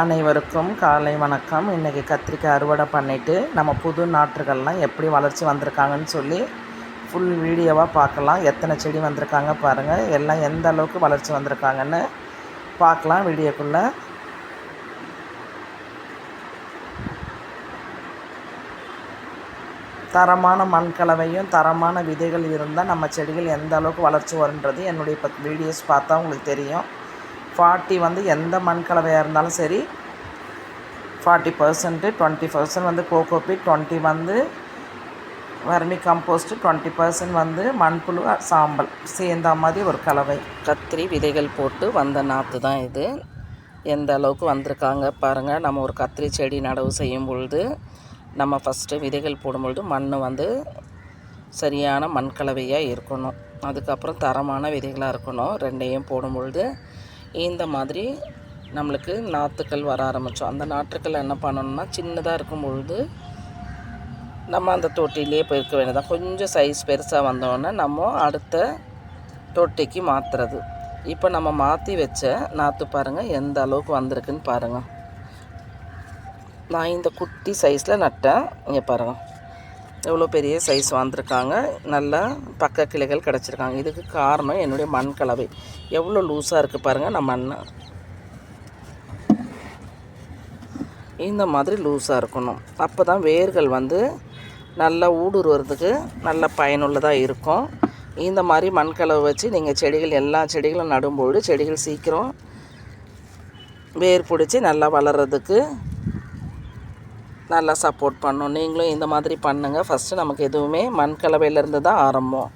அனைவருக்கும் காலை வணக்கம். இன்றைக்கி கத்திரிக்காய் அறுவடை பண்ணிவிட்டு நம்ம புது நாற்றுகள்லாம் எப்படி வளர்ச்சி வந்திருக்காங்கன்னு சொல்லி ஃபுல் வீடியோவாக பார்க்கலாம். எத்தனை செடி வந்திருக்காங்க பாருங்கள் எல்லாம் எந்த அளவுக்கு வளர்ச்சி வந்திருக்காங்கன்னு பார்க்கலாம் வீடியோக்குள்ளே. தரமான மண் கலவையும் தரமான விதைகள் இருந்தால் நம்ம செடிகள் எந்த அளவுக்கு வளர்ச்சி வருன்றது என்னுடைய இப்போ வீடியோஸ் பார்த்தா உங்களுக்கு தெரியும். ஃபார்ட்டி வந்து எந்த மண் கலவையாக இருந்தாலும் சரி ஃபார்ட்டி பர்சன்ட்டு டுவெண்ட்டி பர்சன்ட் வந்து கோகோபி டுவெண்ட்டி வந்து வர்மி கம்போஸ்ட்டு டுவெண்ட்டி பர்சன்ட் வந்து மண்புழு சாம்பல். சேர்ந்த மாதிரி ஒரு கலவை. கத்திரி விதைகள் போட்டு வந்த நாற்று தான் இது. எந்த அளவுக்கு வந்திருக்காங்க பாருங்கள் நம்ம ஒரு கத்திரி செடி நடவு செய்யும் பொழுது நம்ம ஃபஸ்ட்டு விதைகள் போடும்பொழுது மண் வந்து சரியான மண் கலவையாக இருக்கணும். அதுக்கப்புறம் தரமான விதைகளாக இருக்கணும். ரெண்டையும் போடும்பொழுது இந்த மாதிரி நம்மளுக்கு நாற்றுக்கள் வர ஆரம்பித்தோம் அந்த நாற்றுக்கள் என்ன பண்ணணும்னா சின்னதாக இருக்கும் பொழுது நம்ம அந்த தொட்டிலே போயிருக்க வேண்டியதான் கொஞ்சம் சைஸ் பெருசாக வந்தோடனே நம்ம அடுத்த தொட்டிக்கு மாற்றுறது இப்போ நம்ம மாற்றி வச்ச நாற்று பாருங்கள் எந்த அளவுக்கு வந்திருக்குன்னு பாருங்கள் நான் இந்த குட்டி சைஸில் நட்டேன். இங்கே பாருங்கள் எவ்வளோ பெரிய சைஸ் வந்திருக்காங்க நல்லா பக்க கிளைகள் கிடச்சிருக்காங்க. இதுக்கு காரணம் என்னுடைய மண் கலவை. எவ்வளோ லூஸாக இருக்குது பாருங்கள் நான் மண் இந்த மாதிரி லூஸாக இருக்கணும். அப்போ தான் வேர்கள் வந்து நல்லா ஊடுருவறதுக்கு நல்ல பயனுள்ளதாக இருக்கும். இந்த மாதிரி மண் கலவை வச்சு நீங்கள் செடிகள் எல்லா செடிகளும் நடும்போது செடிகள் சீக்கிரம் வேர் பிடிச்சி நல்லா வளர்கிறதுக்கு நல்லா சப்போர்ட் பண்ணும். நீங்களும் இந்த மாதிரி பண்ணுங்கள் ஃபஸ்ட்டு நமக்கு எதுவுமே மண் கலவையிலேருந்து தான் ஆரம்பம்.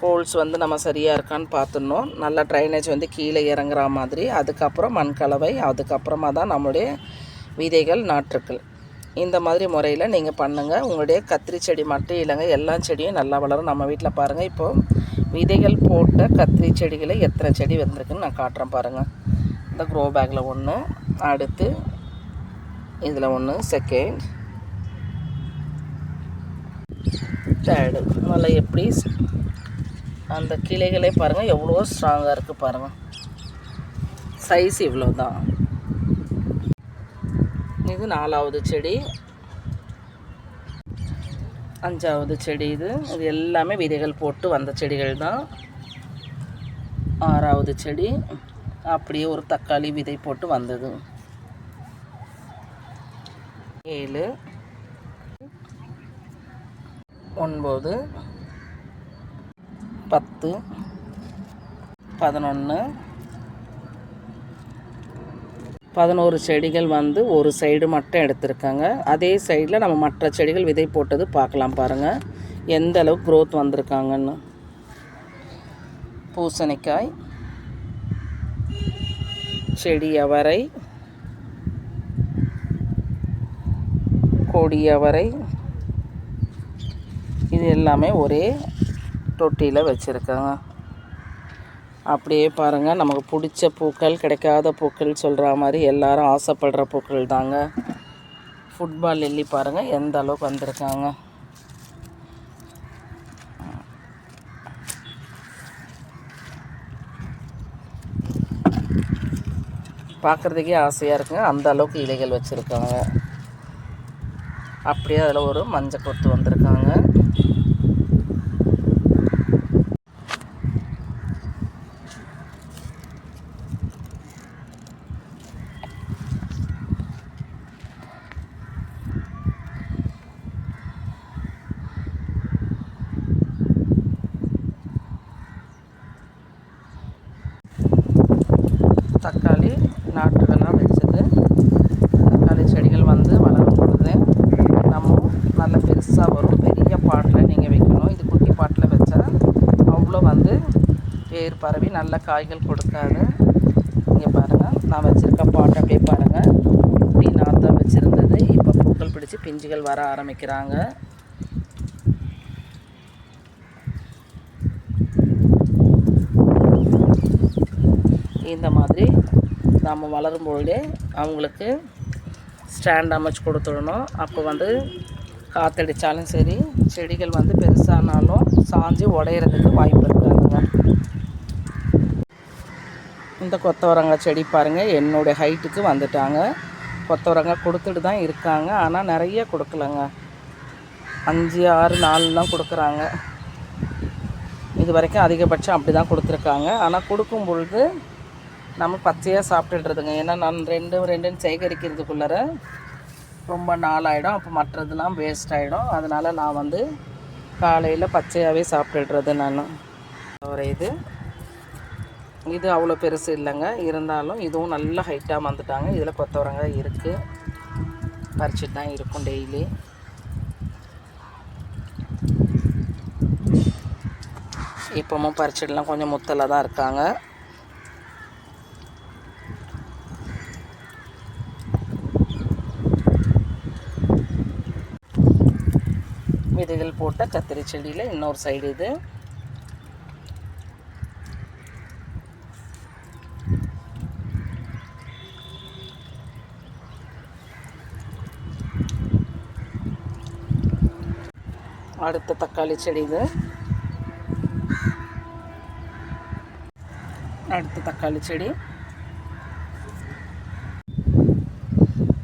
ஹோல்ஸ் வந்து நம்ம சரியாக இருக்கான்னு பார்த்துடணும். நல்லா ட்ரைனேஜ் வந்து கீழே இறங்குற மாதிரி. அதுக்கப்புறம் மண் கலவை அதுக்கப்புறமா தான் நம்மளுடைய விதைகள் நாற்றுக்கள். இந்த மாதிரி முறையில் நீங்கள் பண்ணுங்கள் உங்களுடைய கத்திரி செடி மட்டும் இல்லைங்க எல்லா செடியும் நல்லா வளரும். நம்ம வீட்டில் பாருங்கள் இப்போது விதைகள் போட்ட கத்திரி செடிகளை எத்தனை செடி வந்திருக்குன்னு நான் காட்டுறேன் பாருங்கள் இந்த க்ரோ பேக்கில் ஒன்று அடுத்து இதில் ஒன்று செகண்ட் தேர்டு மலை எப்படி அந்த கிளைகளே பாருங்கள் எவ்வளோ ஸ்ட்ராங்காக இருக்குது பாருங்கள் சைஸ் இவ்வளோ தான் இது நாலாவது செடி. அஞ்சாவது செடி இது. இது எல்லாமே விதைகள் போட்டு வந்த செடிகள் தான். ஆறாவது செடி. அப்படியே ஒரு தக்காளி விதை போட்டு வந்தது. ஏழு. ஒன்பது. பத்து. பதினொன்று பதினோரு செடிகள் வந்து ஒரு சைடு மட்டும் எடுத்திருக்காங்க. அதே சைடில் நம்ம மற்ற செடிகள் விதை போட்டது பார்க்கலாம் பாருங்கள் எந்த அளவுக்கு க்ரோத் வந்திருக்காங்கன்னு. பூசணிக்காய். செடி அவரை. கொடி அவரை இது எல்லாமே ஒரே தொட்டியில் வச்சுருக்காங்க. அப்படியே பாருங்கள் நமக்கு பிடிச்ச பூக்கள் கிடைக்காத பூக்கள் சொல்கிற மாதிரி எல்லாரும் ஆசைப்படுற பூக்கள் தாங்க. ஃபுட்பால் எல்லி பாருங்கள் எந்த அளவுக்கு வந்திருக்காங்க. பார்க்குறதுக்கே ஆசையாக இருக்குங்க அந்த அளவுக்கு இலைகள் வச்சுருக்காங்க. அப்படியே அதில் ஒரு மஞ்சள் கொத்து வந்திருக்காங்க தக்காளி நாற்றுகள்லாம் வச்சது தக்காளி செடிகள் வந்து வளரும் பொழுது நம்ம நல்ல பெருசாக வரும் பெரிய பாட்டில் நீங்கள் வைக்கணும் இது குட்டி பாட்டில் வச்சா அவ்வளோ வந்து வேர் பரவி நல்ல காய்கள் கொடுக்காது. இங்கே பாருங்கள் நான் வச்சுருக்க பாட்டை அப்படியே பாருங்கள் குட்டி நாற்றம் வச்சுருந்தது. இப்போ பூக்கள் பிடிச்சி பிஞ்சுகள் வர ஆரம்பிக்கிறாங்க. இந்த மாதிரி நம்ம வளரும் பொழுதே அவங்களுக்கு ஸ்டாண்ட் அமைச்சு கொடுத்துடணும். அப்போ வந்து காற்றடித்தாலும் சரி செடிகள் வந்து பெருசானாலும் சாஞ்சு உடையிறதுக்கு வாய்ப்பு இருக்காதுங்க. இந்த கொத்தவரங்காய் செடி பாருங்கள் என்னுடைய ஹைட்டுக்கு வந்துட்டாங்க. கொத்தவரங்காய் கொடுத்துட்டு தான் இருக்காங்க ஆனால் நிறைய கொடுக்கலங்க. அஞ்சு ஆறு நாலு தான் கொடுக்குறாங்க. இது வரைக்கும் அதிகபட்சம் அப்படி தான் கொடுத்துருக்காங்க. ஆனால் கொடுக்கும் பொழுது நம்ம பச்சையாக சாப்பிட்டுடுறதுங்க. ஏன்னா நான் ரெண்டு ரெண்டுன்னு சேகரிக்கிறதுக்குள்ளார ரொம்ப நாளாயிடும். அப்போ மற்றதெல்லாம் வேஸ்ட் ஆகிடும் அதனால் நான் வந்து காலையில் பச்சையாகவே சாப்பிட்டுடுறது நான். ஒரு இது. இது அவ்வளோ பெருசு இல்லைங்க. இருந்தாலும் இதுவும் நல்ல ஹைட்டாக வந்துட்டாங்க. இதில் கொத்தவரங்காய் இருக்குது பறிச்சுட்டு தான் இருக்கும் டெய்லி இப்போவும் பறிச்சிடலாம் கொஞ்சம் முத்தலாக தான் இருக்காங்க. விதைகள் போட்ட கத்திரி செடியில் இன்னொரு சைடு இது. அடுத்த தக்காளி செடிங்க. அடுத்த தக்காளி செடி.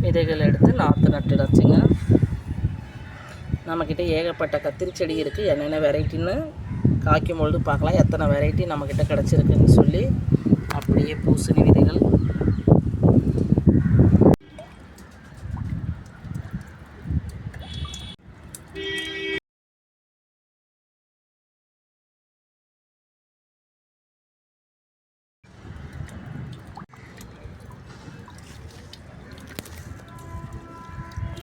விதைகள் எடுத்து நாற்று நட்டுடாச்சுங்க. நம்மக்கிட்ட ஏகப்பட்ட கத்திரி செடி இருக்குது என்னென்ன வெரைட்டின்னு காய்க்கும் பொழுது பார்க்கலாம். எத்தனை வெரைட்டி நம்மக்கிட்ட கிடச்சிருக்குன்னு சொல்லி அப்படியே பூசணி விதைகள்